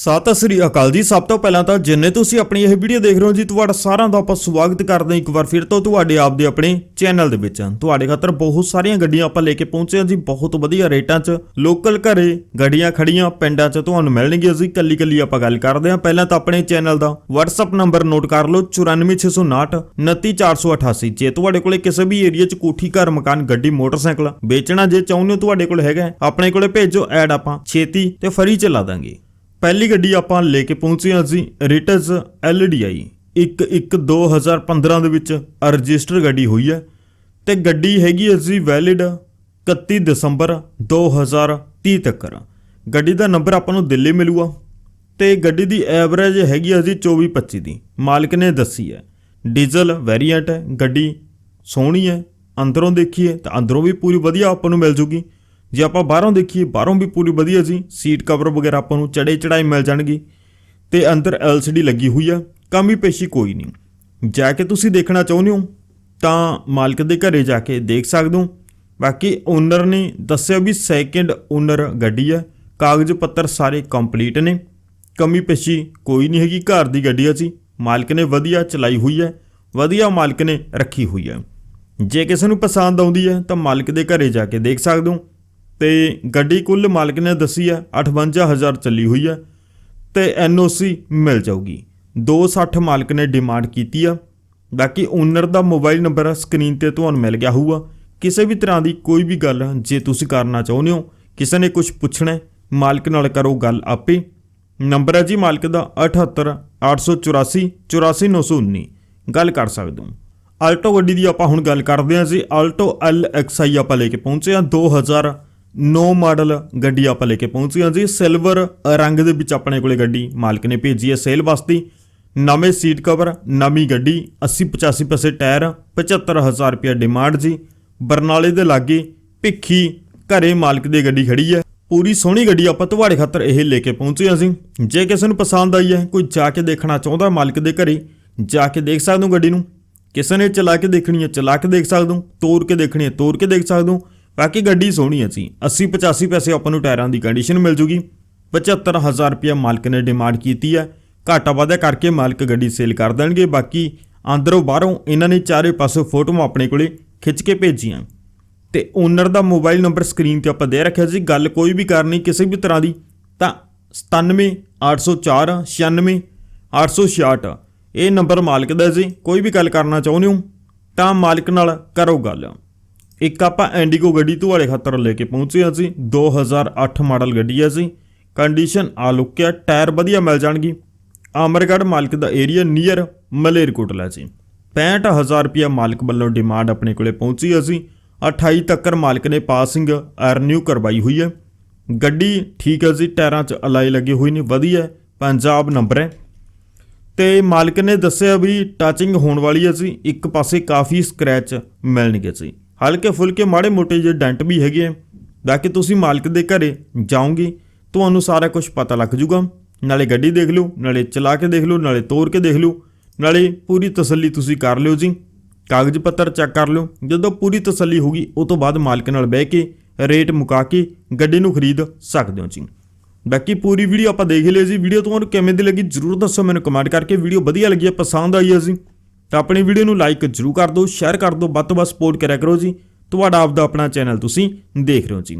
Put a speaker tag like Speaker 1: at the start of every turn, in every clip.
Speaker 1: ਸਤਿ ਸ੍ਰੀ ਅਕਾਲ ਜੀ। ਸਭ ਤੋਂ ਪਹਿਲਾਂ ਤਾਂ ਜਿੰਨੇ ਤੁਸੀਂ ਆਪਣੀ ਇਹ ਵੀਡੀਓ ਦੇਖ ਰਹੇ ਹੋ ਜੀ, ਤੁਹਾਡਾ ਸਾਰਿਆਂ ਦਾ ਆਪਾਂ ਸਵਾਗਤ ਕਰਦੇ ਹਾਂ ਇੱਕ ਵਾਰ ਫਿਰ ਤੋਂ ਤੁਹਾਡੇ ਆਪ ਦੇ ਆਪਣੇ ਚੈਨਲ ਦੇ ਵਿੱਚ। ਤੁਹਾਡੇ ਖਾਤਰ ਬਹੁਤ ਸਾਰੀਆਂ ਗੱਡੀਆਂ ਆਪਾਂ ਲੈ ਕੇ ਪਹੁੰਚੇ ਹਾਂ ਜੀ, ਬਹੁਤ ਵਧੀਆ ਰੇਟਾਂ 'ਚ। ਲੋਕਲ ਘਰੇ ਗੱਡੀਆਂ ਖੜੀਆਂ ਪਿੰਡਾਂ 'ਚ ਤੁਹਾਨੂੰ ਮਿਲਣਗੀਆਂ ਜੀ। ਕੱਲੀ ਕੱਲੀ ਆਪਾਂ ਗੱਲ ਕਰਦੇ ਹਾਂ। ਪਹਿਲਾਂ ਤਾਂ ਆਪਣੇ ਚੈਨਲ ਦਾ WhatsApp ਨੰਬਰ ਨੋਟ ਕਰ ਲਓ 94659 29488 ਜੇ ਤੁਹਾਡੇ ਕੋਲੇ ਕਿਸੇ ਵੀ ਏਰੀਆ 'ਚ ਕੋਠੀ, ਘਰ, ਮਕਾਨ, ਗੱਡੀ, ਮੋਟਰਸਾਈਕਲ ਵੇਚਣਾ ਜੇ ਚਾਹੁੰਦੇ ਹੋ, ਤੁਹਾਡੇ ਕੋਲ ਹੈਗਾ ਆਪਣੇ ਕੋਲੇ ਭੇਜੋ, ਐਡ ਆਪਾਂ ਛੇਤੀ ਤੇ ਫਰੀ ਚ ਲਾ ਦਾਂਗੇ। ਪਹਿਲੀ ਗੱਡੀ ਆਪਾਂ ਲੈ ਕੇ ਪਹੁੰਚੇ ਹਾਂ ਅਸੀਂ ਰਿਟਸ LDI 11 2015 ਦੇ ਵਿੱਚ ਰਜਿਸਟਰ ਗੱਡੀ ਹੋਈ ਹੈ ਤੇ ਗੱਡੀ ਹੈਗੀ ਹੈ ਜੀ ਵੈਲਿਡ 31 ਦਸੰਬਰ 2030 ਤੱਕ। ਗੱਡੀ ਦਾ ਨੰਬਰ ਆਪਾਂ ਨੂੰ ਦਿੱਲੀ ਮਿਲੂਗਾ ਤੇ ਗੱਡੀ ਦੀ ਐਵਰੇਜ ਹੈਗੀ ਹੈ ਜੀ 24 25 ਦੀ। ਮਾਲਕ ਨੇ ਦੱਸੀ ਹੈ ਡੀਜ਼ਲ ਵੇਰੀਐਂਟ ਹੈ, ਗੱਡੀ ਸੋਹਣੀ ਹੈ, ਅੰਦਰੋਂ ਦੇਖੀਏ ਤਾਂ ਅੰਦਰੋਂ ਵੀ ਪੂਰੀ ਵਧੀਆ ਆਪਾਂ ਨੂੰ ਮਿਲ ਜੂਗੀ। ਜੇ ਆਪਾਂ ਬਾਹਰੋਂ ਦੇਖੀਏ, ਬਾਹਰੋਂ ਵੀ ਪੂਰੀ ਵਧੀਆ ਸੀ ਸੀਟ ਕਵਰ ਵਗੈਰਾ ਆਪਾਂ ਨੂੰ ਚੜੇ ਚੜਾਈ ਮਿਲ ਜਾਣਗੇ। ਤੇ ਅੰਦਰ LCD ਲੱਗੀ ਹੋਈ ਆ, ਕਮੀ ਪੇਸ਼ੀ ਕੋਈ ਨਹੀਂ। ਜਾ ਕੇ ਤੁਸੀਂ ਦੇਖਣਾ ਚਾਹੁੰਦੇ ਹੋ, ਤਾਂ ਮਾਲਕ ਦੇ ਘਰੇ ਜਾ ਕੇ ਦੇਖ ਸਕਦੇ ਹੋ। ਬਾਕੀ ਓਨਰ ਨੇ ਦੱਸਿਆ ਵੀ ਸੈਕਿੰਡ ਓਨਰ ਗੱਡੀ ਹੈ ਕਾਗਜ਼ ਪੱਤਰ ਸਾਰੇ ਕੰਪਲੀਟ ਨੇ। ਕਮੀ ਪੇਸ਼ੀ ਕੋਈ ਨਹੀਂ ਹੈਗੀ, ਘਰ ਦੀ ਗੱਡੀ ਆ ਜੀ। ਮਾਲਕ ਨੇ ਵਧੀਆ ਚਲਾਈ ਹੋਈ ਹੈ ਵਧੀਆ ਮਾਲਕ ਨੇ ਰੱਖੀ ਹੋਈ ਹੈ ਜੇ ਕਿਸੇ ਨੂੰ ਪਸੰਦ ਆਉਂਦੀ ਹੈ ਤਾਂ ਮਾਲਕ ਦੇ ਘਰੇ ਜਾ ਕੇ ਦੇਖ ਸਕਦੇ ਹੋ। ਤੇ ਗੱਡੀ ਕੁੱਲ ਮਾਲਕ ਨੇ ਦੱਸੀ ਹੈ 58000 ਚੱਲੀ ਹੋਈ ਹੈ ਤੇ NOC ਮਿਲ ਜਾਊਗੀ। 260 ਮਾਲਕ ਨੇ ਡਿਮਾਂਡ ਕੀਤੀ ਆ। ਬਾਕੀ ਓਨਰ ਦਾ ਮੋਬਾਈਲ ਨੰਬਰ ਸਕਰੀਨ ਤੇ ਤੁਹਾਨੂੰ ਮਿਲ ਗਿਆ ਹੋਊਗਾ। ਕਿਸੇ ਵੀ ਤਰ੍ਹਾਂ ਦੀ ਕੋਈ ਵੀ ਗੱਲ, ਜੇ ਤੁਸੀਂ ਕਰਨਾ ਚਾਹੁੰਦੇ ਹੋ, ਕਿਸੇ ਨੇ ਕੁਝ ਪੁੱਛਣਾ ਮਾਲਕ ਨਾਲ ਕਰੋ ਗੱਲ ਆਪੇ। ਨੰਬਰ ਹੈ ਜੀ ਮਾਲਕ ਦਾ 78 884 84919 ਗੱਲ ਕਰ ਸਕਦੇ ਹੋ। ਆਲਟੋ ਗੱਡੀ ਦੀ ਆਪਾਂ ਹੁਣ ਗੱਲ ਕਰਦੇ ਹਾਂ ਜੀ। ਆਲਟੋ ਐੱਲ ਐਕਸ ਆਈ ਆਪਾਂ ਲੈ ਕੇ ਪਹੁੰਚੇ ਹਾਂ 2009 ਮਾਡਲ ਗੱਡੀ ਆਪਾਂ ਲੈ ਕੇ ਪਹੁੰਚੇ ਹਾਂ ਜੀ। ਸਿਲਵਰ ਰੰਗ ਦੇ ਵਿੱਚ ਆਪਣੇ ਕੋਲੇ ਗੱਡੀ ਮਾਲਕ ਨੇ ਭੇਜੀ ਹੈ ਸੇਲ ਵਾਸਤੇ। ਨਵੇਂ ਸੀਟ ਕਵਰ, ਨਵੀਂ ਗੱਡੀ 80 85 ਪੈਸੇ ਟਾਇਰ 75000 ਰੁਪਏ ਡਿਮਾਂਡ ਜੀ। ਬਰਨਾਲੇ ਦੇ ਲਾਗੇ ਭਿੱਖੀ ਘਰੇ ਮਾਲਕ ਦੀ ਗੱਡੀ ਖੜੀ ਹੈ। ਪੂਰੀ ਸੋਹਣੀ ਗੱਡੀ ਆਪਾਂ ਤੁਹਾਡੇ ਖਾਤਰ ਇਹ ਲੈ ਕੇ ਪਹੁੰਚੇ ਹਾਂ ਅਸੀਂ ਜੇ ਕਿਸੇ ਨੂੰ ਪਸੰਦ ਆਈ ਹੈ, ਕੋਈ ਜਾ ਕੇ ਦੇਖਣਾ ਚਾਹੁੰਦਾ ਮਾਲਕ ਦੇ ਘਰੇ, ਜਾ ਕੇ ਦੇਖ ਸਕਦੇ ਹੋ ਗੱਡੀ ਨੂੰ। ਕਿਸੇ ਨੇ ਚਲਾ ਕੇ ਦੇਖਣੀ ਹੈ, ਚਲਾ ਕੇ ਦੇਖ ਸਕਦੇ ਹੋ। ਤੋੜ ਕੇ ਦੇਖਣੀ ਹੈ ਤੋੜ ਕੇ ਦੇਖ ਸਕਦੇ ਹੋ। ਬਾਕੀ ਗੱਡੀ ਸੋਹਣੀ ਹੈ ਜੀ। 80 85 ਪੈਸੇ ਆਪਾਂ ਨੂੰ ਟਾਇਰਾਂ ਦੀ ਕੰਡੀਸ਼ਨ ਮਿਲ ਜੂਗੀ। 75000 ਰੁਪਏ ਮਾਲਕ ਨੇ ਡਿਮਾਂਡ ਕੀਤੀ ਹੈ ਘਾਟਾ ਵਾਧਾ ਕਰਕੇ ਮਾਲਕ ਗੱਡੀ ਸੇਲ ਕਰ ਦੇਣਗੇ। ਬਾਕੀ ਅੰਦਰੋਂ ਬਾਹਰੋਂ ਇਹਨਾਂ ਨੇ ਚਾਰੇ ਪਾਸੇ ਫੋਟੋਆਂ ਆਪਣੇ ਕੋਲੇ ਖਿੱਚ ਕੇ ਭੇਜੀਆਂ। ਤੇ ਓਨਰ ਦਾ ਮੋਬਾਈਲ ਨੰਬਰ ਸਕਰੀਨ ਤੇ ਆਪਾਂ ਦੇ ਰੱਖਿਆ ਸੀ ਗੱਲ ਕੋਈ ਵੀ ਕਰਨੀ ਕਿਸੇ ਵੀ ਤਰ੍ਹਾਂ ਦੀ, ਤਾਂ 97 804 96 866 ਇਹ ਨੰਬਰ ਮਾਲਕ ਦਾ ਜੀ। ਕੋਈ ਵੀ ਗੱਲ ਕਰਨਾ ਚਾਹੁੰਦੇ ਹੋ, ਤਾਂ ਮਾਲਕ ਨਾਲ ਕਰੋ ਗੱਲ। ਇੱਕ ਆਪਾਂ ਐਂਡੀਗੋ ਗੱਡੀ ਤੁਹਾਡੇ ਖਾਤਰ ਲੈ ਕੇ ਪਹੁੰਚੇ ਹਾਂ ਜੀ। 2008 ਮਾਡਲ ਗੱਡੀ ਹੈ ਜੀ। ਕੰਡੀਸ਼ਨ ਆ ਲੁੱਕਿਆ ਟਾਇਰ ਵਧੀਆ ਮਿਲ ਜਾਣਗੀ। ਅਮਰਗੜ੍ਹ ਮਾਲਕ ਦਾ ਏਰੀਆ ਨੀਅਰ ਮਲੇਰਕੋਟਲਾ ਜੀ। 65000 ਰੁਪਿਆ ਮਾਲਕ ਵੱਲੋਂ ਡਿਮਾਂਡ ਆਪਣੇ ਕੋਲੇ ਪਹੁੰਚੀ ਅਸੀਂ 28 ਤੱਕ ਮਾਲਕ ਨੇ ਪਾਸਿੰਗ ਰਿਨਿਊ ਕਰਵਾਈ ਹੋਈ ਹੈ। ਗੱਡੀ ਠੀਕ ਹੈ ਜੀ, ਟਾਇਰਾਂ 'ਚ ਅਲਾਈ ਲੱਗੇ ਹੋਏ ਨੇ, ਵਧੀਆ ਪੰਜਾਬ ਨੰਬਰ ਹੈ। ਤੇ ਮਾਲਕ ਨੇ ਦੱਸਿਆ ਵੀ ਟੱਚਿੰਗ ਹੋਣ ਵਾਲੀ ਹੈ ਜੀ। ਇੱਕ ਪਾਸੇ ਕਾਫੀ ਸਕ੍ਰੈਚ ਮਿਲਣਗੇ ਜੀ। ਹਲਕੇ ਫੁਲਕੇ ਮਾੜੇ ਮੋਟੇ ਜਿਹੇ ਡੈਂਟ ਵੀ ਹੈਗੇ ਆ। ਬਾਕੀ ਤੁਸੀਂ ਮਾਲਕ ਦੇ ਘਰੇ ਜਾਓਗੇ, ਤੁਹਾਨੂੰ ਸਾਰਾ ਕੁਝ ਪਤਾ ਲੱਗ ਜੂਗਾ। ਨਾਲੇ ਗੱਡੀ ਦੇਖ ਲਓ, ਨਾਲੇ ਚਲਾ ਕੇ ਦੇਖ ਲਓ, ਨਾਲੇ ਤੋਰ ਕੇ ਦੇਖ ਲਓ। ਨਾਲੇ ਪੂਰੀ ਤਸੱਲੀ ਤੁਸੀਂ ਕਰ ਲਿਓ ਜੀ। ਕਾਗਜ਼ ਪੱਤਰ ਚੈੱਕ ਕਰ ਲਿਓ। ਜਦੋਂ ਪੂਰੀ ਤਸੱਲੀ ਹੋਗੀ ਉਹ ਤੋਂ ਬਾਅਦ ਮਾਲਕ ਨਾਲ ਬਹਿ ਕੇ ਰੇਟ ਮੁਕਾ ਕੇ ਗੱਡੀ ਨੂੰ ਖਰੀਦ ਸਕਦੇ ਹੋ ਜੀ। ਬਾਕੀ ਪੂਰੀ ਵੀਡੀਓ ਆਪਾਂ ਦੇਖ ਲਈ ਜੀ। ਵੀਡੀਓ ਤੁਹਾਨੂੰ ਕਿਵੇਂ ਦੀ ਲੱਗੀ, ਜਰੂਰ ਦੱਸੋ ਮੈਨੂੰ ਕਮੈਂਟ ਕਰਕੇ। ਵੀਡੀਓ ਵਧੀਆ ਲੱਗੀ ਹੈ ਪਸੰਦ ਆਈ ਹੈ ਜੀ। ਤਾਂ ਆਪਣੀ ਵੀਡੀਓ ਨੂੰ ਲਾਈਕ ਜਰੂਰ ਕਰ ਦਿਓ ਸ਼ੇਅਰ ਕਰ ਦਿਓ, ਵੱਧ ਤੋਂ ਵੱਧ ਸਪੋਰਟ ਕਰਿਆ ਕਰੋ ਜੀ। ਤੁਹਾਡਾ ਆਪਦਾ ਆਪਣਾ ਚੈਨਲ ਤੁਸੀਂ ਦੇਖ ਰਹੇ ਹੋ ਜੀ।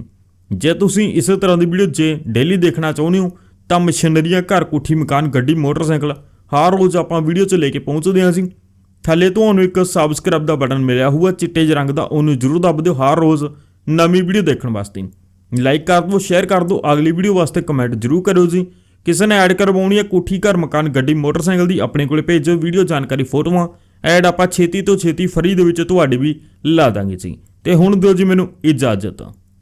Speaker 1: ਜੇ ਤੁਸੀਂ ਇਸੇ ਤਰ੍ਹਾਂ ਦੀ ਵੀਡੀਓ ਜੇ ਡੇਲੀ ਦੇਖਣਾ ਚਾਹੁੰਦੇ ਹੋ, ਤਾਂ ਮਸ਼ੀਨਰੀਆਂ ਘਰ ਕੋਠੀ, ਮਕਾਨ, ਗੱਡੀ, ਮੋਟਰਸਾਈਕਲ ਹਰ ਰੋਜ਼ ਆਪਾਂ ਵੀਡੀਓ 'ਚ ਲੈ ਕੇ ਪਹੁੰਚਦੇ ਹਾਂ ਜੀ। ਥੱਲੇ ਤੁਹਾਨੂੰ ਇੱਕ ਸਬਸਕ੍ਰਾਈਬ ਦਾ ਬਟਨ ਮਿਲਿਆ ਹੋਊਗਾ, ਚਿੱਟੇ ਜਿਹੇ ਰੰਗ ਦਾ, ਉਹਨੂੰ ਜਰੂਰ ਦੱਬ ਦਿਓ ਹਰ ਰੋਜ਼ ਨਵੀਂ ਵੀਡੀਓ ਦੇਖਣ ਵਾਸਤੇ। ਲਾਈਕ ਕਰ ਦਿਓ ਸ਼ੇਅਰ ਕਰ ਦਿਓ, ਅਗਲੀ ਵੀਡੀਓ ਵਾਸਤੇ ਕਮੈਂਟ ਜਰੂਰ ਕਰਿਓ ਜੀ। ਕਿਸੇ ਨੇ ਐਡ ਕਰਵਾਉਣੀ ਹੈ ਕੋਠੀ, ਘਰ, ਮਕਾਨ, ਗੱਡੀ, ਮੋਟਰਸਾਈਕਲ ਦੀ ਆਪਣੇ ਕੋਲੇ ਭੇਜੋ। ਵੀਡੀਓ ਜਾਣਕਾਰੀ ਫੋਟੋਆਂ, ਐਡ ਆਪਾਂ ਛੇਤੀ ਤੋਂ ਛੇਤੀ ਫਰੀ ਦੇ ਵਿੱਚ ਤੁਹਾਡੀ ਵੀ ਲਾ ਦਾਂਗੇ ਜੀ। ਤੇ ਹੁਣ ਦਿਓ ਜੀ ਮੈਨੂੰ ਇਜਾਜ਼ਤ।